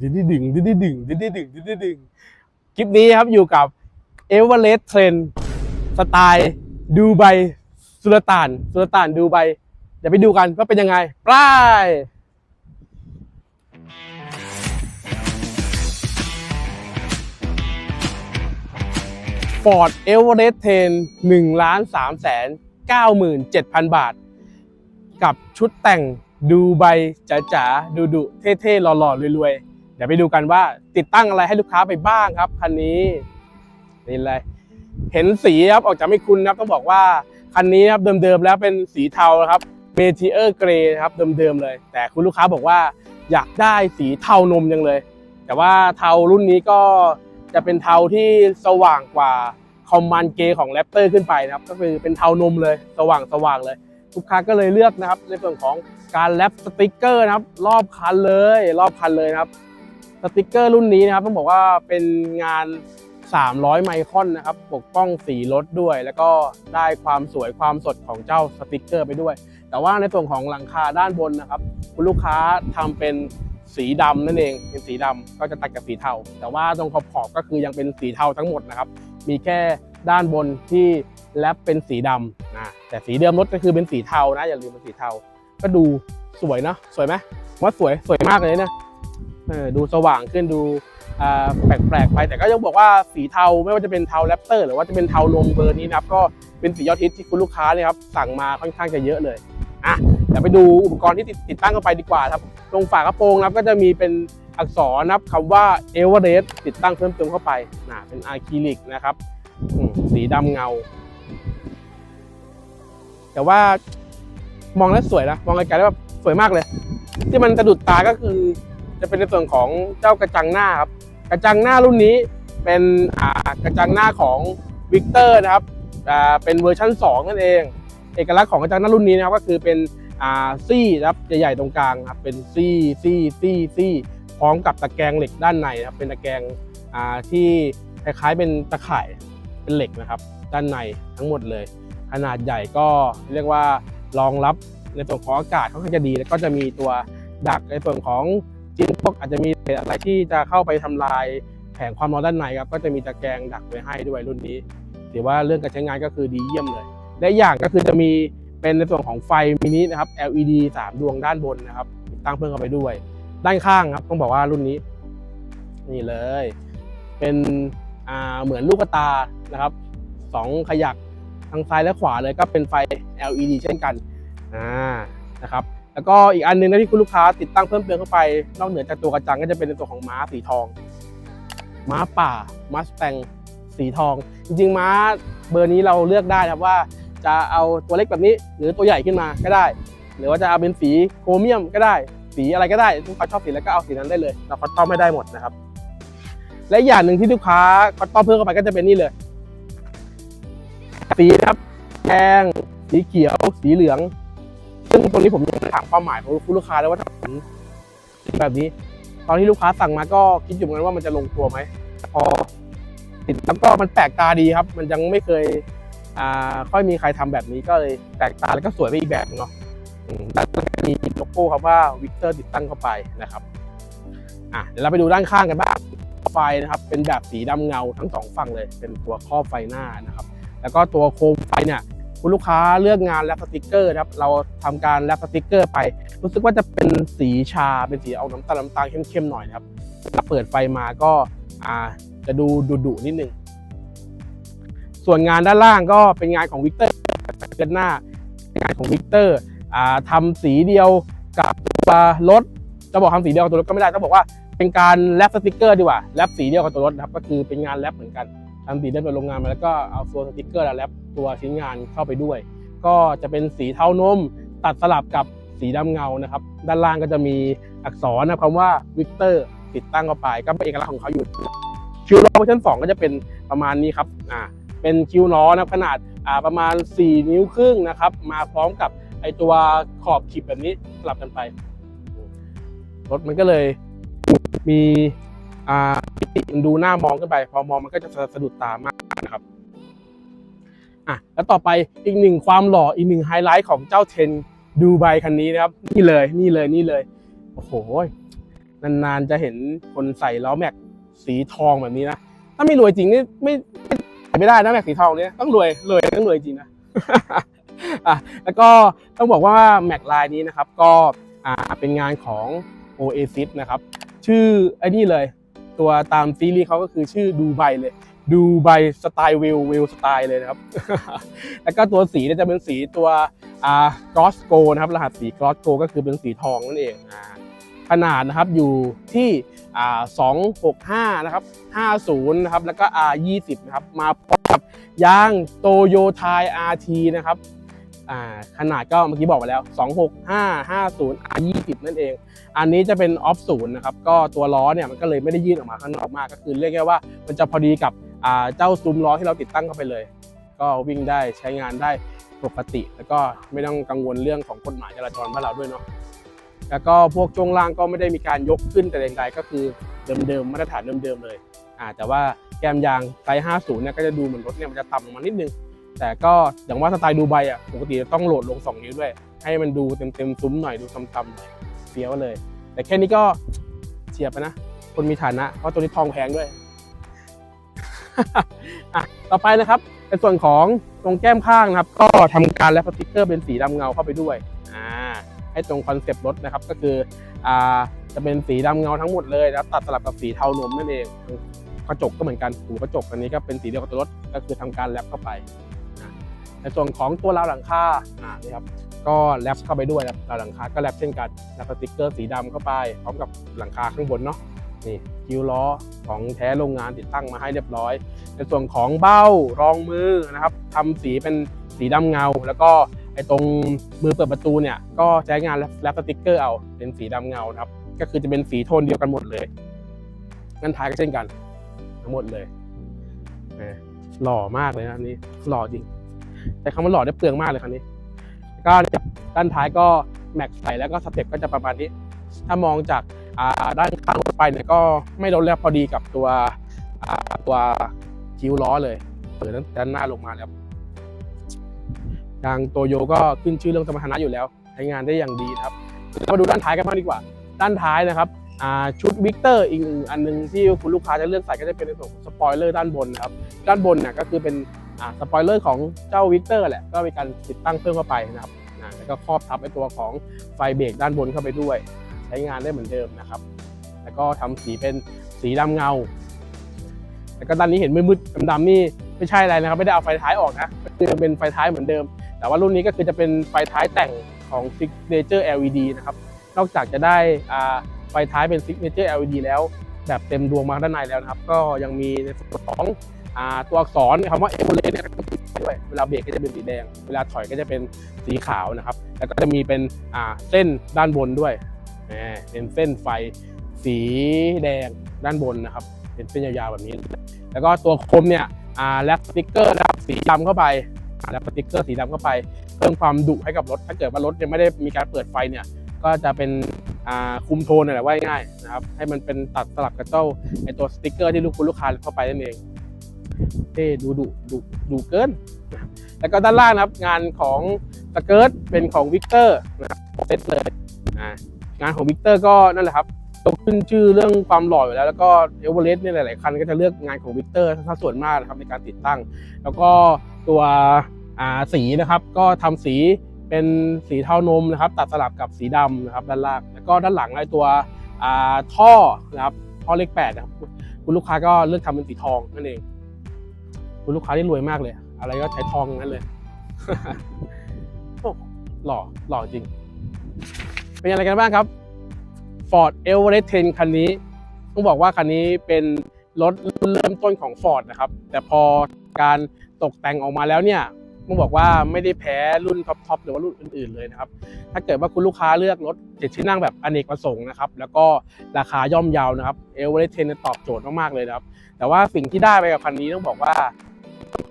ดิ้ดดึงดิ้ดดึงดิ้ดดึงดิ้ดดึงคลิปนี้ครับอยู่กับเอเวอเรสต์เทรนสไตล์ดูไบสุลต่านสุลต่านดูไบเดี๋ยวไปดูกันว่าเป็นยังไงปลายฟอร์ดเอเวอเรสต์เทรนหนึ่งล้านสามแสนเก้าหมื่นเจ็ดพันบาท กับชุดแต่งดูไบจ๋าๆดูดุเท่ๆหล่อๆรวยๆ เดี๋ยวไปดูกันว่าติดตั้งอะไรให้ลูกค้าไปบ้างครับคันนี้นี่เลยเห็นสีครับออกจากไม่คุ้นนะครับต้องบอกว่าคันนี้ครับเดิมๆแล้วเป็นสีเทาครับเมทิเออร์เกรย์ครับเดิมๆเลย แต่คุณลูกค้าบอกว่าอยากได้สีเทานมจังเลย แต่ว่าเทารุ่นนี้ก็จะเป็นเทาที่สว่างกว่าคอมมานเกของแรปเตอร์ขึ้นไปนะครับ ก็คือเป็นเทานมเลยสว่างสว่างเลย ลูกค้าก็เลยเลือกนะครับ ในส่วนของการแรปสติกเกอร์นะครับ รอบคันเลย รอบคันเลยนะครับ สติกเกอร์รุ่นนี้นะครับต้องบอกว่าเป็นงาน 300 ไมครอนนะครับ ปกป้องสีรถด้วย แล้วก็ได้ความสวยความสดของเจ้าสติกเกอร์ไปด้วย แต่ว่าในส่วนของหลังคาด้านบนนะครับ คุณลูกค้าทำเป็นสีดำนั่นเอง เป็นสีดำก็จะตัดกับสีเทา แต่ว่าตรงขอบขอบก็คือยังเป็นสีเทาทั้งหมดนะครับ มีแค่ด้านบนที่แลปเป็นสีดำนะแต่สีเดิมรถก็คือเป็นสีเทานะอย่าลืมเป็นสีเทา ก็ดูสวยเนะสวยไหมผมว่าสวยสวยมากเลยนะ เออดูสว่างขึ้นดูแปลกๆไปแต่ก็ยังบอกว่าสีเทาไม่ว่าจะเป็นเทาแรปเตอร์หรือว่าจะเป็นเทานมเบอร์นี้นะครับก็เป็นสียอดฮิตที่คุณลูกค้าเนี่ยครับสั่งมาค่อนข้างจะเยอะเลยอะเดี๋ยวไปดูอุปกรณ์ที่ติดติดตั้งเข้าไปดีกว่าครับ ตรงฝากระโปรงนะครับก็จะมีเป็นอักษรนะครับคำว่าเอเวอเรสต์ติดตั้งเพิ่มเติมเข้าไปนะเป็นอะคริลิกนะครับสีดำเงา แต่ว่ามองแล้วสวยนะมองไกลๆแล้วแบบสวยมากเลย ที่มันสะดุดตาก็คือ จะเป็นในส่วนของเจ้ากระจังหน้าครับ กระจังหน้ารุ่นนี้เป็นกระจังหน้าของวิกเตอร์นะครับเป็นเวอร์ชัน2 นั่นเอง เอกลักษณ์ของกระจังหน้ารุ่นนี้นะครับก็คือเป็นซี่นะครับใหญ่ๆตรงกลางครับเป็นซี่ซี่ซี่ซี่พร้อมกับตะแกรงเหล็กด้านในนะครับเป็นตะแกรงที่คล้ายๆเป็นตะข่ายเป็นเหล็กนะครับ ด้านในทั้งหมดเลย ขนาดใหญ่ก็เรียกว่ารองรับในส่วนของอากาศค่อนข้างจะดีแล้วก็จะมีตัวดักในส่วนของ จินพวกอาจจะมีเศษอะไรที่จะเข้าไปทำลายแผงความร้อนด้านในครับก็จะมีตะแกรงดักไว้ให้ด้วยรุ่นนี้ถือว่าเรื่องการใช้งานก็คือดีเยี่ยมเลย และอย่างก็คือจะมีเป็นในส่วนของไฟมินินะครับ LED 3 ดวงด้านบนนะครับติดตั้งเพิ่มเข้าไปด้วย ด้านข้างครับต้องบอกว่ารุ่นนี้ นี่เลย เป็นเหมือนลูกตานะครับสองขยักทางซ้ายและขวาเลยก็เป็นไฟ LED เช่นกันอ่านะครับ แล้วก็อีกอันหนึงนะที่คุณลูกค้าติดตั้งเพิ่มเติมเข้าไป นอกเหนือจากตัวกระจังก็จะเป็นในตัวของม้าสีทอง ม้าป่าม้าสแตงสีทอง จริงๆม้าเบอร์นี้เราเลือกได้นะครับว่าจะเอาตัวเล็กแบบนี้ หรือตัวใหญ่ขึ้นมาก็ได้ หรือว่าจะเอาเป็นสีโครเมียมก็ได้ สีอะไรก็ได้ลูกค้าชอบสีอะไรก็เอาสีนั้นได้เลยเราคัดต้อมไม่ได้หมดนะครับ และอีกอย่างหนึ่งที่ลูกค้าคัดต้อมเพิ่มเข้าไปก็จะเป็นนี่เลย สีนะครับแดงสีเขียว สีเหลือง ซึ่งตรงนี้ผมยังไม่ถามความหมายของคุณลูกค้าเลยว่าถ้าผมแบบนี้ ตอนที่ลูกค้าสั่งมาก็คิดอยู่เหมือนกันว่ามันจะลงตัวไหมพอติดแล้วก็มันแปลกตาดีครับ มันยังไม่เคยอ่าค่อยมีใครทำแบบนี้ก็เลยแปลกตาแล้วก็สวยไปอีกแบบเนาะแล้วก็มีโลโก้ครับว่าวิกเตอร์ติดตั้งเข้าไปนะครับอะเดี๋ยวเราไปดูด้านข้างกันบ้างไฟนะครับ เป็นแบบสีดำเงาทั้งสองฝั่งเลย เป็นตัวครอบไฟหน้านะครับ แล้วก็ตัวโคมไฟเนี่ย คุณลูกค้าเลือกงานแรปสติกเกอร์นะครับเราทำการแรปสติกเกอร์ไป รู้สึกว่าจะเป็นสีชาเป็นสีเอาน้ำตาลน้ำตาลเข้มๆหน่อยนะครับถ้าเปิดไฟมาก็อ่าจะดูดุๆนิดนึงส่วนงานด้านล่างก็เป็นงานของวิกเตอร์เกินหน้าเป็นงานของวิกเตอร์อ่าทำสีเดียวกับตัวรถจะบอกทำสีเดียวกับตัวรถก็ไม่ได้ต้องบอกว่าเป็นการแรปสติกเกอร์ดีกว่าแรปสีเดียวกับตัวรถนะครับก็คือเป็นงานแรปเหมือนกัน ทำสีเดิมโดยโรงงานมาแล้วก็เอาตัวสติกเกอร์และแรปตัวชิ้นงานเข้าไปด้วย ก็จะเป็นสีเทานม ตัดสลับกับสีดำเงานะครับ ด้านล่างก็จะมีอักษรนะคำว่าวิกเตอร์ติดตั้งเข้าไปก็เป็นเอกลักษณ์ของเขาอยู่คิวล้อเวอร์ชัน2ก็จะเป็นประมาณนี้ครับอ่าเป็นคิวล้อนะขนาดอ่าประมาณ 4 นิ้วครึ่งนะครับ มาพร้อมกับไอตัวขอบขีดแบบนี้สลับกันไปรถมันก็เลยมี อ่ามิติมันดูหน้ามองขึ้นไป พอมองมันก็จะสะดุดตามากนะครับอะแล้วต่อไปอีกหนึ่งความหล่ออีกหนึ่งไฮไลท์ของเจ้าเทนดูไบคันนี้นะครับ นี่เลยนี่เลยนี่เลยโอ้โหนานๆจะเห็นคนใส่ล้อแม็กสีทองแบบนี้นะถ้าไม่รวยจริงนี่ไม่ไม่ไม่ได้นะแม็กสีทองเนี่ยต้องรวยรวยต้องรวยจริงนะอะแล้วก็ต้องบอกว่าแม็กลายนี้นะครับ ก็อ่าเป็นงานของ Oasis นะครับ ชื่อไอ้นี่เลย ตัวตามซีรีส์เขาก็คือชื่อดูไบเลย ดูไบสไตล์วิววิวสไตล์เลยนะครับ แล้วก็ตัวสีเนี่ยจะเป็นสีตัวอ่ากรอสโกนะครับ รหัสสีกรอสโกก็คือเป็นสีทองนั่นเองอ่าขนาดนะครับอยู่ที่อ่า265 นะครับ 50 นะครับ แล้วก็ R20 นะครับ มาพร้อมกับยางโตโยไท RT นะครับ ขนาดก็เมื่อกี้บอกไปแล้ว 265 50 R20 นั่นเอง อันนี้จะเป็นออฟศูนย์นะครับ ก็ตัวล้อเนี่ยมันก็เลยไม่ได้ยื่นออกมาข้างนอกมาก ก็คือเรียกง่ายว่ามันจะพอดีกับเจ้าซุ้มล้อที่เราติดตั้งเข้าไปเลย ก็วิ่งได้ใช้งานได้ปกติ แล้วก็ไม่ต้องกังวลเรื่องของกฎหมายจราจรบ้านเราด้วยเนาะ แล้วก็พวกช่วงล่างก็ไม่ได้มีการยกขึ้นแต่อย่างใดก็คือเดิมๆมาตรฐานเดิมๆเลย อ่าแต่ว่าแกมยางไซส์50เนี่ยก็จะดูเหมือนรถเนี่ยมันจะต่ำลงมานิดนึง แต่ก็อย่างว่าสไตล์ดูไบอะปกติจะต้องโหลดลง 2 นิ้วด้วย ให้มันดูเต็มๆซุ้มหน่อยดูต่ำๆหน่อยเฟี้ยวเลย แต่แค่นี้ก็เฉียบไปนะ คนมีฐานะ เพราะตัวนี้ทองแพงด้วยอะต่อไปนะครับในส่วนของตรงแก้มข้างนะครับ ก็ทำการแลปสติกเกอร์เป็นสีดำเงาเข้าไปด้วยอ่าให้ตรงคอนเซปต์รถนะครับก็คืออ่าจะเป็นสีดำเงาทั้งหมดเลยนะครับตัดสลับกับสีเทานมนั่นเองกระจกก็เหมือนกันหูกระจกอันนี้ก็เป็นสีเดียวกับตัวรถก็คือทำการแลปเข้าไป ในส่วนของตัวราวหลังคาอ่านี่ครับก็แรปเข้าไปด้วยนะครับราวหลังคาก็แรปเช่นกันแรปสติกเกอร์สีดำเข้าไปพร้อมกับหลังคาข้างบนเนาะนี่คิ้วล้อของแท้โรงงานติดตั้งมาให้เรียบร้อย ในส่วนของเบ้ารองมือนะครับทำสีเป็นสีดำเงา แล้วก็ไอ้ตรงมือเปิดประตูเนี่ยก็ใช้งานแรปสติกเกอร์เอาเป็นสีดำเงานะครับก็คือจะเป็นสีโทนเดียวกันหมดเลยงั้นท้ายก็เช่นกัน ทั้งหมดเลยแหมหล่อมากเลยนะอันนี้หล่อจริง แต่คำว่าหล่อได้เปลืองมากเลยคันนี้ ก็ด้านท้ายก็แม็กใส่แล้วก็สเต็ปก็จะประมาณนี้ ถ้ามองจากด้านข้างรถไปเนี่ยก็ไม่ลดแล้วพอดีกับตัวตัวคิ้วล้อเลยเปิดตั้งแต่ด้านหน้าลงมาแล้วยางโตโยก็ขึ้นชื่อเรื่องสมรรถนะอยู่แล้วใช้งานได้อย่างดีครับมาดูด้านท้ายกันบ้างดีกว่า ด้านท้ายนะครับชุดวิกเตอร์อีกอันหนึงที่คุณลูกค้าจะเลือกใส่ก็จะเป็นในส่วนสปอยเลอร์ด้านบนนะครับ ด้านบนเนี่ยก็คือเป็น อ่าสปอยเลอร์ของเจ้าวิกเตอร์แหละก็มีการติดตั้งเพิ่มเข้าไปนะครับอ่าแล้วก็ครอบทับไอตัวของไฟเบรกด้านบนเข้าไปด้วย ใช้งานได้เหมือนเดิมนะครับ แล้วก็ทำสีเป็นสีดำเงา แล้วก็ด้านนี้เห็นมืดๆดำๆนี่ไม่ใช่อะไรนะครับ ไม่ได้เอาไฟท้ายออกนะคือเป็นไฟท้ายเหมือนเดิม แต่ว่ารุ่นนี้ก็คือจะเป็นไฟท้ายแต่งของ Signature LED นะครับ นอกจากจะได้อ่าไฟท้ายเป็น Signature LED แล้ว แบบเต็มดวงมาด้านในแล้วนะครับ ก็ยังมีในส่วนของ ตัวอักษรคำว่า e v o l e เนี่ยก็ติดด้วยเวลาเบรกก็จะเป็นสีแดง เวลาถอยก็จะเป็นสีขาวนะครับ แล้วก็จะมีเป็นเส้นด้านบนด้วยเป็นเส้นไฟสีแดงด้านบนนะครับ เป็นเส้นยาวๆแบบนี้ แล้วก็ตัวคมเนี่ยแลปสติ๊กเกอร์นะครับสีดำเข้าไปแลปสติ๊กเกอร์สีดำเข้าไป เพิ่มความดุให้กับรถ ถ้าเกิดว่ารถยังไม่ได้มีการเปิดไฟเนี่ยก็จะเป็นคุมโทนนั่นแหละว่าง่ายนะครับให้มันเป็นตัดสลับกับเจ้าไอตัวสติ๊กเกอร์ที่ลูกคุณลูกค้าเข้าไปนั่นเอง เท่ดูดุดุดุเกิน แล้วก็ด้านล่างนะครับ งานของสเกิร์ตเป็นของวิกเตอร์นะครับเซตเลยงานของวิกเตอร์ก็นั่นแหละครับตัวขึ้นชื่อเรื่องความหล่ออยู่แล้ว แล้วก็เอเวอเรสต์เนี่ยหลาย ๆ คันก็จะเลือกงานของวิกเตอร์ถ้าส่วนมากนะครับในการติดตั้ง แล้วก็ตัวสีนะครับ ก็ทำสีเป็นสีเทานมนะครับ ตัดสลับกับสีดำนะครับด้านล่างแล้วก็ด้านหลังไอ้ตัวท่อนะครับท่อเลขแปดนะครับคุณลูกค้าก็เลือกทำเป็นสีทองนั่นเอง คุณลูกค้าที่รวยมากเลย อะไรก็ใช้ทองทั้งนั้นเลยโอ้หล่อหล่อจริง เป็นอะไรกันบ้างครับ Ford Everest 10 คันนี้ ต้องบอกว่าคันนี้เป็นรถรุ่นเริ่มต้นของ Ford นะครับ แต่พอการตกแต่งออกมาแล้วเนี่ยต้องบอกว่าไม่ได้แพ้รุ่นท็อปๆหรือว่ารุ่นอื่นๆเลยนะครับ ถ้าเกิดว่าคุณลูกค้าเลือกรถเจ็ดที่นั่งแบบอเนกประสงค์นะครับ แล้วก็ราคาย่อมเยาวนะครับ Everest 10เนี่ยตอบโจทย์มากๆเลยนะครับ แต่ว่าสิ่งที่ได้ไปกับคันนี้ต้องบอกว่า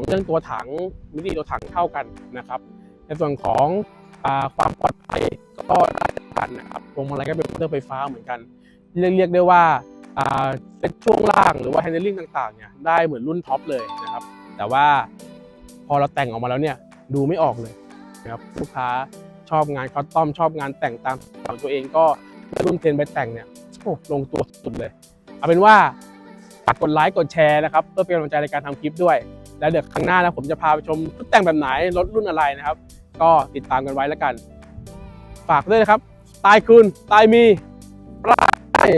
ของเรื่องตัวถังมิติตัวถังเท่ากันนะครับ ในส่วนของอความปลอดภัยก็ได้กันนะครับพวงมาลัยก็เป็นมอเตอร์ไฟฟ้าเหมือนกัน เรียกเรียกได้ว่าเซ็ตช่วงล่างหรือว่า handling ต่างๆเนี่ยได้เหมือนรุ่นท็อปเลยนะครับ แต่ว่าพอเราแต่งออกมาแล้วเนี่ยดูไม่ออกเลยนะครับลูกค้าชอบงานคอสตอมชอบงานแต่งตามของตัวเองก็รุ่นเทนไปแต่งเนี่ยโอ้ลงตัวสุดเลย เอาเป็นว่าฝากกดไลค์กดแชร์นะครับ เพื่อเป็นกำลังใจในการทำคลิปด้วย แล้วเดี๋ยวครั้งหน้านะผมจะพาไปชมชุดแต่งแบบไหนรถรุ่นอะไรนะครับ ก็ติดตามกันไว้แล้วกัน ฝากด้วยนะครับ ตายคุณตายมีปลาย